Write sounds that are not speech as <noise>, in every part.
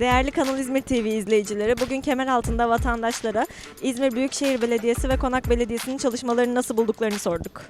Değerli Kanal İzmir TV izleyicileri, bugün kemer altında vatandaşlara İzmir Büyükşehir Belediyesi ve Konak Belediyesi'nin çalışmalarını nasıl bulduklarını sorduk.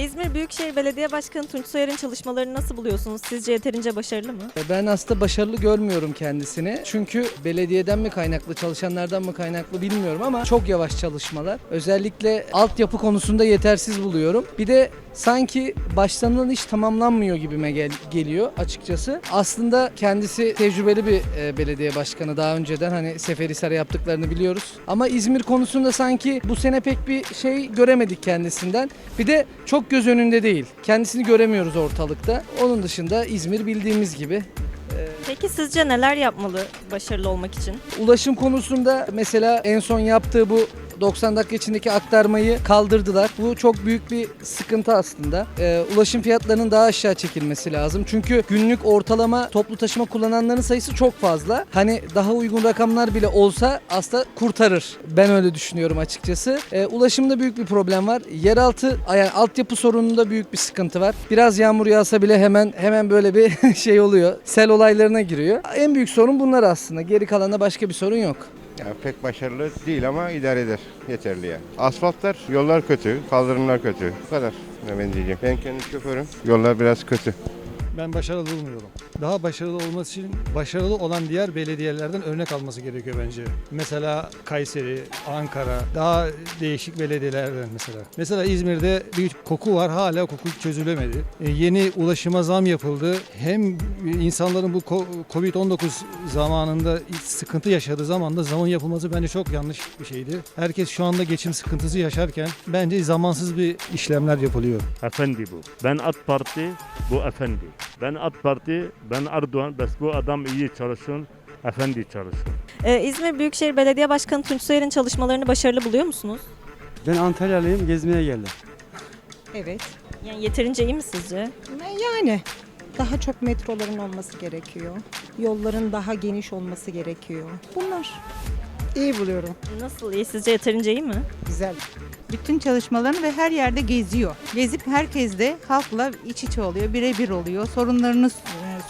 İzmir Büyükşehir Belediye Başkanı Tunç Soyer'in çalışmalarını nasıl buluyorsunuz? Sizce yeterince başarılı mı? Ben aslında başarılı görmüyorum kendisini. Çünkü belediyeden mi kaynaklı, çalışanlardan mı kaynaklı bilmiyorum ama çok yavaş çalışmalar. Özellikle altyapı konusunda yetersiz buluyorum. Bir de sanki başlanılan iş tamamlanmıyor gibime gel- geliyor açıkçası. Aslında kendisi tecrübeli bir e, belediye başkanı. Daha önceden hani Seferihisar yaptıklarını biliyoruz. Ama İzmir konusunda sanki bu sene pek bir şey göremedik kendisinden. Bir de çok göz önünde değil. Kendisini göremiyoruz ortalıkta. Onun dışında İzmir bildiğimiz gibi Peki sizce neler yapmalı başarılı olmak için? Ulaşım konusunda mesela en son yaptığı bu 90 dakika içindeki aktarmayı kaldırdılar. Bu çok büyük bir sıkıntı aslında. Ee, ulaşım fiyatlarının daha aşağı çekilmesi lazım. Çünkü günlük ortalama toplu taşıma kullananların sayısı çok fazla. Hani daha uygun rakamlar bile olsa aslında kurtarır. Ben öyle düşünüyorum açıkçası. Ee, ulaşımda büyük bir problem var. Yeraltı yani altyapı sorununda büyük bir sıkıntı var. Biraz yağmur yağsa bile hemen hemen böyle bir <laughs> şey oluyor. Sel olaylarına giriyor. En büyük sorun bunlar aslında. Geri kalanda başka bir sorun yok. Ya pek başarılı değil ama idare eder. Yeterli yani. Asfaltlar, yollar kötü, kaldırımlar kötü. Bu kadar. Ben diyeceğim. Ben kendi şoförüm. Yollar biraz kötü. Ben başarılı bulmuyorum. Daha başarılı olması için başarılı olan diğer belediyelerden örnek alması gerekiyor bence. Mesela Kayseri, Ankara, daha değişik belediyelerden mesela. Mesela İzmir'de bir koku var hala koku çözülemedi. E, yeni ulaşıma zam yapıldı. Hem insanların bu ko- Covid-19 zamanında sıkıntı yaşadığı zamanda zamın yapılması bence çok yanlış bir şeydi. Herkes şu anda geçim sıkıntısı yaşarken bence zamansız bir işlemler yapılıyor. Efendi bu. Ben AK Parti, bu efendi. Ben AK Parti, ben Erdoğan, bes bu adam iyi çalışın, efendi çalışın. Ee, İzmir Büyükşehir Belediye Başkanı Tunç Soyer'in çalışmalarını başarılı buluyor musunuz? Ben Antalyalıyım, gezmeye geldim. Evet. Yani yeterince iyi mi sizce? Yani daha çok metroların olması gerekiyor. Yolların daha geniş olması gerekiyor. Bunlar iyi buluyorum. Nasıl iyi? Sizce yeterince iyi mi? Güzel. Bütün çalışmalarını ve her yerde geziyor. Gezip herkes de halkla iç içe oluyor, birebir oluyor. Sorunlarını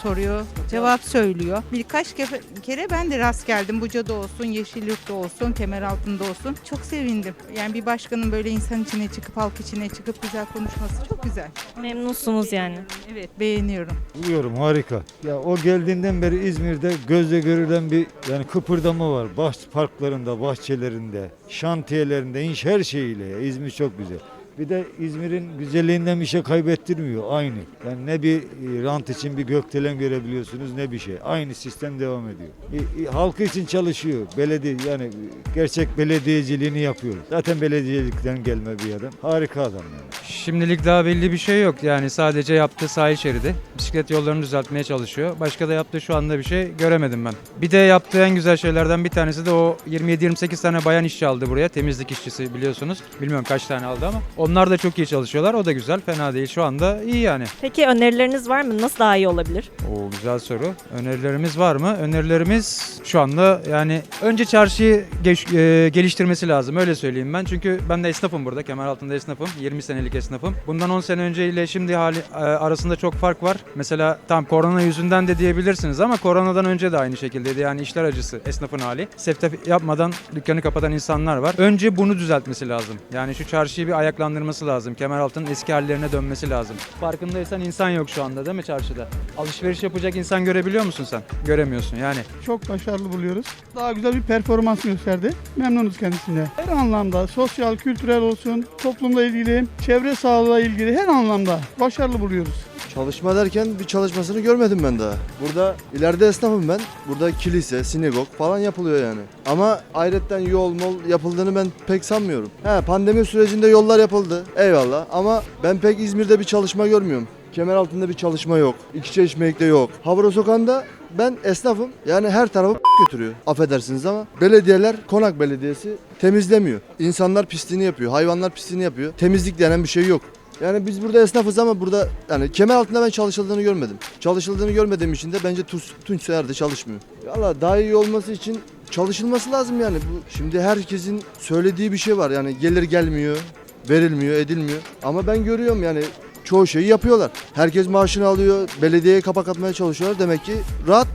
soruyor, cevap söylüyor. Birkaç kefe- kere ben de rast geldim. Buca'da olsun, Yeşilyurt'ta olsun, Kemeraltı'nda olsun. Çok sevindim. Yani bir başkanın böyle insan içine çıkıp, halk içine çıkıp güzel konuşması çok güzel. Memnunsunuz yani. Evet, beğeniyorum. Buluyorum harika. Ya o geldiğinden beri İzmir'de gözle görülen bir yani kıpırdama var. Bahç parklarında, bahçelerinde, şantiyelerinde, inş her şeyiyle. Ya. İzmir çok güzel. Bir de İzmir'in güzelliğinden bir şey kaybettirmiyor aynı. Yani ne bir e, rant için bir gökdelen görebiliyorsunuz ne bir şey. Aynı sistem devam ediyor. E, e, halkı için çalışıyor. Belediye yani gerçek belediyeciliğini yapıyor. Zaten belediyecilikten gelme bir adam. Harika adam yani. Şimdilik daha belli bir şey yok. Yani sadece yaptığı sahil şeridi. Bisiklet yollarını düzeltmeye çalışıyor. Başka da yaptığı şu anda bir şey göremedim ben. Bir de yaptığı en güzel şeylerden bir tanesi de o 27-28 tane bayan işçi aldı buraya. Temizlik işçisi biliyorsunuz. Bilmiyorum kaç tane aldı ama. Onlar da çok iyi çalışıyorlar. O da güzel. Fena değil. Şu anda iyi yani. Peki önerileriniz var mı? Nasıl daha iyi olabilir? O güzel soru. Önerilerimiz var mı? Önerilerimiz şu anda yani önce çarşıyı geç- e, geliştirmesi lazım. Öyle söyleyeyim ben. Çünkü ben de esnafım burada. Kemeraltı'nda esnafım. 20 senelik esnafım. Bundan 10 sene önce ile şimdi hali e, arasında çok fark var. Mesela tam korona yüzünden de diyebilirsiniz ama koronadan önce de aynı şekildeydi. Yani işler acısı esnafın hali. Seftef yapmadan dükkanı kapatan insanlar var. Önce bunu düzeltmesi lazım. Yani şu çarşıyı bir ayaklandırması lazım. Kemeraltı'nın eski hallerine dönmesi lazım. Farkındaysan insan yok şu anda değil mi çarşıda? Alışveriş yapacak insan görebiliyor musun sen? Göremiyorsun yani. çok başarılı buluyoruz. Daha güzel bir performans gösterdi. Memnunuz kendisine. Her anlamda sosyal, kültürel olsun, toplumla ilgili, çevre sağlığı ilgili her anlamda başarılı buluyoruz. Çalışma derken bir çalışmasını görmedim ben daha. Burada ileride esnafım ben. Burada kilise, sinagog falan yapılıyor yani. Ama ayrıca yol mol yapıldığını ben pek sanmıyorum. He pandemi sürecinde yollar yapıldı. Eyvallah ama ben pek İzmir'de bir çalışma görmüyorum. Kemer altında bir çalışma yok. İki çeşmelikte yok. Havra sokağında ben esnafım. Yani her tarafı <laughs> götürüyor. Affedersiniz ama belediyeler, Konak Belediyesi temizlemiyor. İnsanlar pisliğini yapıyor. Hayvanlar pisliğini yapıyor. Temizlik denen bir şey yok. Yani biz burada esnafız ama burada yani kemer altında ben çalışıldığını görmedim. Çalışıldığını görmediğim için de bence Tunç, Soyer çalışmıyor. Valla daha iyi olması için çalışılması lazım yani. Bu şimdi herkesin söylediği bir şey var. Yani gelir gelmiyor, verilmiyor, edilmiyor. Ama ben görüyorum yani çoğu şeyi yapıyorlar. Herkes maaşını alıyor, belediyeye kapak atmaya çalışıyorlar. Demek ki rahat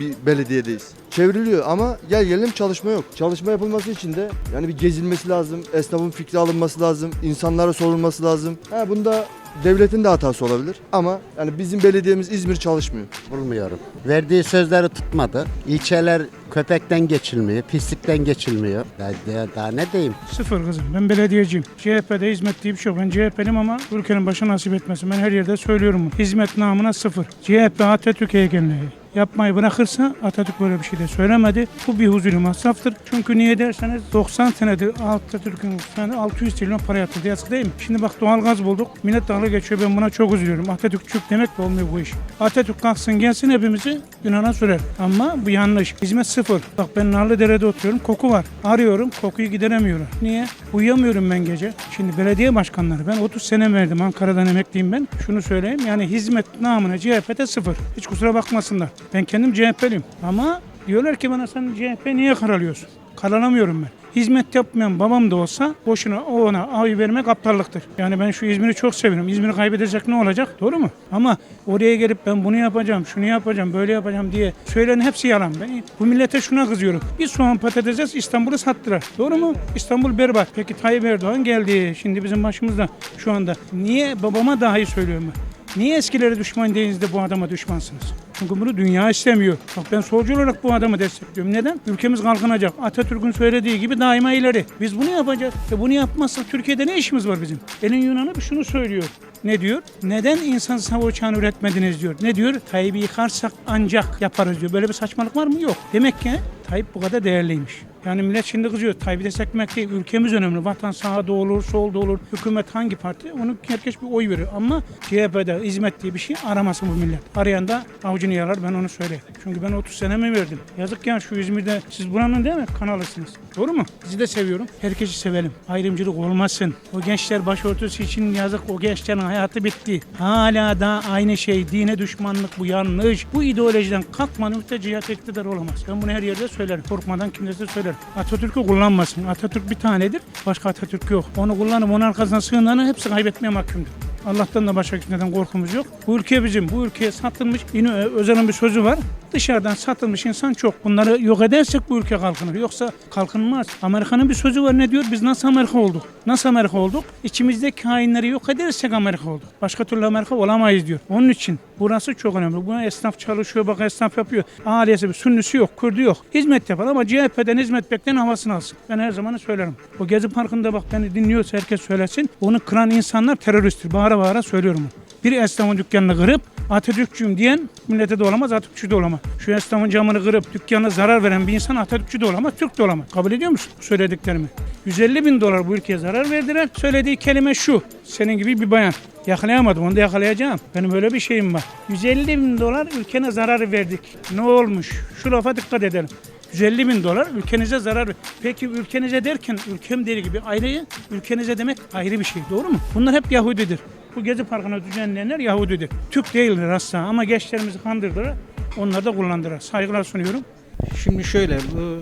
bir belediyedeyiz. Çevriliyor ama gel gelelim çalışma yok. Çalışma yapılması için de yani bir gezilmesi lazım, esnafın fikri alınması lazım, insanlara sorulması lazım. Ha bunda devletin de hatası olabilir ama yani bizim belediyemiz İzmir çalışmıyor. Bulmuyorum. Verdiği sözleri tutmadı. İlçeler köpekten geçilmiyor, pislikten geçilmiyor. Daha, daha, daha ne diyeyim? Sıfır kızım. Ben belediyeciyim. CHP'de hizmet diye bir şey yok. Ben CHP'liyim ama ülkenin başı nasip etmesin. Ben her yerde söylüyorum. Hizmet namına sıfır. CHP Atatürk heykelini yapmayı bırakırsa Atatürk böyle bir şey de söylemedi. Bu bir huzuri masraftır. Çünkü niye derseniz 90 senedir Atatürk'ün yani 600 trilyon para yatırdı. Yazık değil mi? Şimdi bak doğalgaz bulduk. Millet dalga geçiyor. Ben buna çok üzülüyorum. Atatürk Türk demek de olmuyor bu iş. Atatürk kalksın gelsin hepimizi Yunan'a sürer. Ama bu yanlış. Hizmet sıfır. Bak ben Narlıdere'de oturuyorum. Koku var. Arıyorum. Kokuyu gideremiyorlar. Niye? Uyuyamıyorum ben gece. Şimdi belediye başkanları ben 30 sene verdim. Ankara'dan emekliyim ben. Şunu söyleyeyim. Yani hizmet namına CHP'de sıfır. Hiç kusura bakmasınlar. Ben kendim CHP'liyim. Ama diyorlar ki bana sen CHP niye karalamıyorsun? Karalamıyorum ben. Hizmet yapmayan babam da olsa boşuna ona ay vermek aptallıktır. Yani ben şu İzmir'i çok seviyorum. İzmir'i kaybedecek ne olacak? Doğru mu? Ama oraya gelip ben bunu yapacağım, şunu yapacağım, böyle yapacağım diye söyleyen hepsi yalan. Ben bu millete şuna kızıyorum. Bir soğan patates İstanbul'u sattılar. Doğru mu? İstanbul berbat. Peki Tayyip Erdoğan geldi. Şimdi bizim başımızda şu anda. Niye babama dahi söylüyorum ben. Niye eskilere düşman değiliz de bu adama düşmansınız? Çünkü bunu dünya istemiyor. Bak ben solcu olarak bu adamı destekliyorum. Neden? Ülkemiz kalkınacak. Atatürk'ün söylediği gibi daima ileri. Biz bunu yapacağız. Ve bunu yapmazsak Türkiye'de ne işimiz var bizim? Elin Yunan'ı şunu söylüyor. Ne diyor? Neden insan hava uçağını üretmediniz diyor. Ne diyor? Tayyip'i yıkarsak ancak yaparız diyor. Böyle bir saçmalık var mı? Yok. Demek ki Tayyip bu kadar değerliymiş. Yani millet şimdi kızıyor. Tayyip'i desteklemek değil. Ülkemiz önemli. Vatan sağda olur, solda olur. Hükümet hangi parti? Onu herkes bir oy veriyor. Ama CHP'de hizmet diye bir şey aramasın bu millet. Arayan da avucunu yalar ben onu söyleyeyim. Çünkü ben 30 senemi verdim. Yazık ya şu İzmir'de siz buranın değil mi kanalısınız? Doğru mu? Sizi de seviyorum. Herkesi sevelim. Ayrımcılık olmasın. O gençler başörtüsü için yazık. O gençlerin hayatı bitti. Hala da aynı şey. Dine düşmanlık bu yanlış. Bu ideolojiden kalkmadan müftecihat iktidar olamaz. Ben bunu her yerde söylerim. Korkmadan kimse de söylerim. Atatürk'ü kullanmasın. Atatürk bir tanedir. Başka Atatürk yok. Onu kullanıp onun arkasına sığınanı hepsi kaybetmeye mahkumdur. Allah'tan da başka kimseden korkumuz yok. Bu ülke bizim. Bu ülkeye satılmış. Yine Özel'in bir sözü var. Dışarıdan satılmış insan çok. Bunları yok edersek bu ülke kalkınır. Yoksa kalkınmaz. Amerika'nın bir sözü var ne diyor? Biz nasıl Amerika olduk? Nasıl Amerika olduk? İçimizdeki hainleri yok edersek Amerika olduk. Başka türlü Amerika olamayız diyor. Onun için burası çok önemli. Buna esnaf çalışıyor. Bak esnaf yapıyor. Ailesi bir sünnüsü yok. Kürdü yok. Hizmet yapar ama CHP'den hizmet bekleyen havasını alsın. Ben her zaman söylerim. O Gezi Parkı'nda bak beni dinliyorsa herkes söylesin. Onu kıran insanlar teröristtir. Bağıra bağıra söylüyorum. Bir esnafın dükkanını kırıp Atatürkçüyüm diyen millete de olamaz, Atatürkçü de olamaz. Şu esnafın camını kırıp dükkanına zarar veren bir insan Atatürkçü de olamaz, Türk de olamaz. Kabul ediyor musun söylediklerimi? 150 bin dolar bu ülkeye zarar verdiler. Söylediği kelime şu, senin gibi bir bayan. Yakalayamadım, onu da yakalayacağım. Benim öyle bir şeyim var. 150 bin dolar ülkene zarar verdik. Ne olmuş? Şu lafa dikkat edelim. 150 bin dolar ülkenize zarar. Peki ülkenize derken ülkem deli gibi ayrı, ülkenize demek ayrı bir şey. Doğru mu? Bunlar hep Yahudidir. Bu Gezi Parkı'nı düzenleyenler Yahudidir. Türk değildir asla ama gençlerimizi kandırdılar. Onları da kullandılar. Saygılar sunuyorum. Şimdi şöyle bu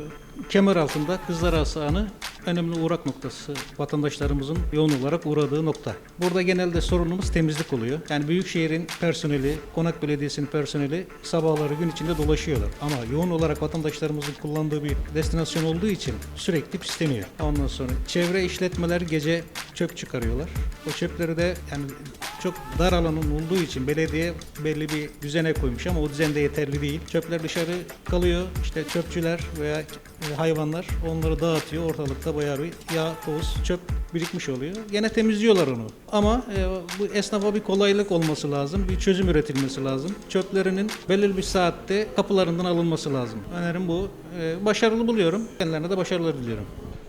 kemer altında kızlar asanı önemli uğrak noktası vatandaşlarımızın yoğun olarak uğradığı nokta. Burada genelde sorunumuz temizlik oluyor. Yani Büyükşehir'in personeli, Konak Belediyesi'nin personeli sabahları gün içinde dolaşıyorlar. Ama yoğun olarak vatandaşlarımızın kullandığı bir destinasyon olduğu için sürekli pisleniyor. Ondan sonra çevre işletmeler gece çöp çıkarıyorlar. O çöpleri de yani çok dar alanın olduğu için belediye belli bir düzene koymuş ama o düzen de yeterli değil. Çöpler dışarı kalıyor. İşte çöpçüler veya e, hayvanlar onları dağıtıyor. Ortalıkta bayağı bir yağ, toz, çöp birikmiş oluyor. Gene temizliyorlar onu. Ama e, bu esnafa bir kolaylık olması lazım. Bir çözüm üretilmesi lazım. Çöplerinin belirli bir saatte kapılarından alınması lazım. Önerim bu. E, başarılı buluyorum. Kendilerine de başarılar diliyorum.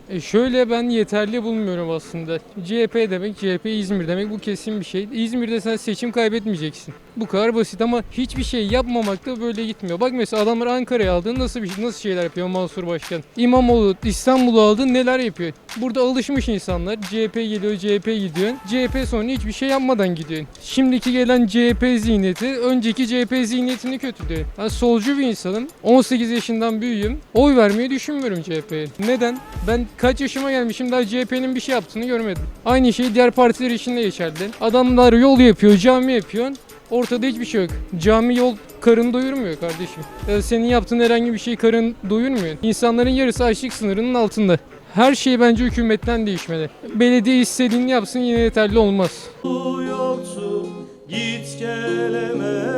E şöyle ben yeterli bulmuyorum aslında. CHP demek, CHP İzmir demek bu kesin bir şey. İzmir'de sen seçim kaybetmeyeceksin. Bu kadar basit ama hiçbir şey yapmamak da böyle gitmiyor. Bak mesela adamlar Ankara'ya aldı nasıl bir nasıl şeyler yapıyor Mansur Başkan. İmamoğlu İstanbul'u aldı neler yapıyor. Burada alışmış insanlar. CHP geliyor, CHP gidiyor. CHP sonra hiçbir şey yapmadan gidiyor. Şimdiki gelen CHP zihniyeti önceki CHP zihniyetini kötülüyor. Ben solcu bir insanım. 18 yaşından büyüğüm. Oy vermeyi düşünmüyorum CHP'ye. Neden? Ben kaç yaşıma gelmişim daha CHP'nin bir şey yaptığını görmedim. Aynı şey diğer partiler için de geçerli. Adamlar yol yapıyor, cami yapıyor. Ortada hiçbir şey yok. Cami yol karın doyurmuyor kardeşim. Senin yaptığın herhangi bir şey karın doyurmuyor. İnsanların yarısı açlık sınırının altında. Her şey bence hükümetten değişmeli. Belediye istediğini yapsın yine yeterli olmaz. yoktu Git gelemem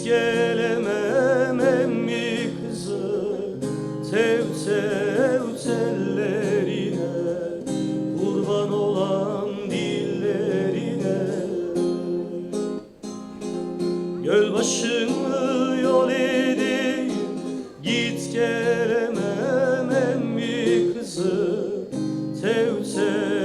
Git gelemem emmi kızı Tev tev tellerine Kurban olan dillerine. Göl başını yol edeyim Git gelemem emmi kızı Tev tev